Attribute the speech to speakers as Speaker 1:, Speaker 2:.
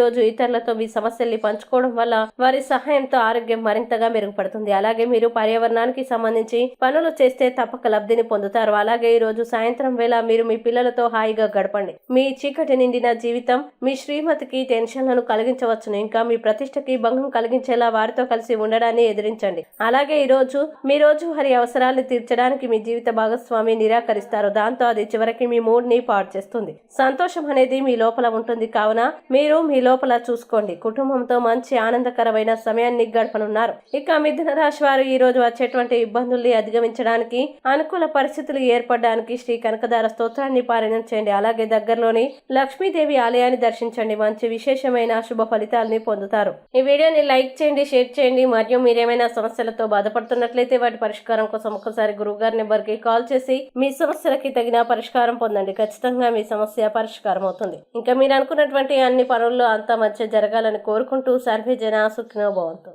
Speaker 1: రోజు ఇతరులతో మీ సమస్యల్ని పంచుకోవడం వల్ల వారి సహాయంతో ఆరోగ్యం మరింతగా మెరుగుపడుతుంది. అలాగే మీరు పర్యావరణానికి సంబంధించి పనులు చేస్తే తప్పక లబ్ధిని పొందుతారు. అలాగే ఈ రోజు సాయంత్రం వేళ మీరు మీ పిల్లలతో హాయిగా గడపండి. మీ చీకటి నిండిన జీవితం మీ శ్రీమతికి టెన్షన్లను కలిగించవచ్చును. ఇంకా మీ ప్రతిష్టకి భంగం కలిగించేలా వారితో కలిసి ఉండడాన్ని ఎదిరించండి. అలాగే ఈ రోజు మీ రోజు వారి అవసరాలను తీర్చడానికి మీ జీవిత భాగస్వామి నిరాకరిస్తారు. దాంతో అది చివరికి మీ మూడ్ని పాడు చేస్తుంది. సంతోషం అనేది మీ లోపల ఉంటుంది. కావున మీరు మీ లోపల చూసుకోండి. కుటుంబంతో మంచి ఆనందకరమైన సమయాన్ని గడపనున్నారు. ఇక మిథున రాశి వారు ఈ రోజు వచ్చేటువంటి ఇబ్బందుల్ని అధిగమించడానికి అనుకూల పరిస్థితులు ఏర్పడడానికి శ్రీ కనకదార స్తోత్రాన్ని పారాయణం చేయండి. అలాగే దగ్గరలోని లక్ష్మీదేవి ఆలయాన్ని దర్శించండి. మంచి విశేషమైన శుభ ఫలితాలని పొందుతారు. ఈ వీడియోని లైక్ చేయండి షేర్ చేయండి. మరియు మీరేమైనా సమస్యలతో బాధపడుతున్నట్లయితే వాటి పరిష్కారం కోసం ఒకసారి గురువుగారి నెంబర్కి నెంబర్కి కాల్ చేసి మీ సమస్యలకి తగిన పరిష్కారం పొందండి. ఖచ్చితంగా మీ సమస్య పరిష్కారం అవుతుంది ఇంకా మీరు అనుకున్నటువంటి అన్ని పనుల్లో అంతా మంచిగా జరగాలని కోరుకుంటూ సర్వే జన సుఖినో భవంతు.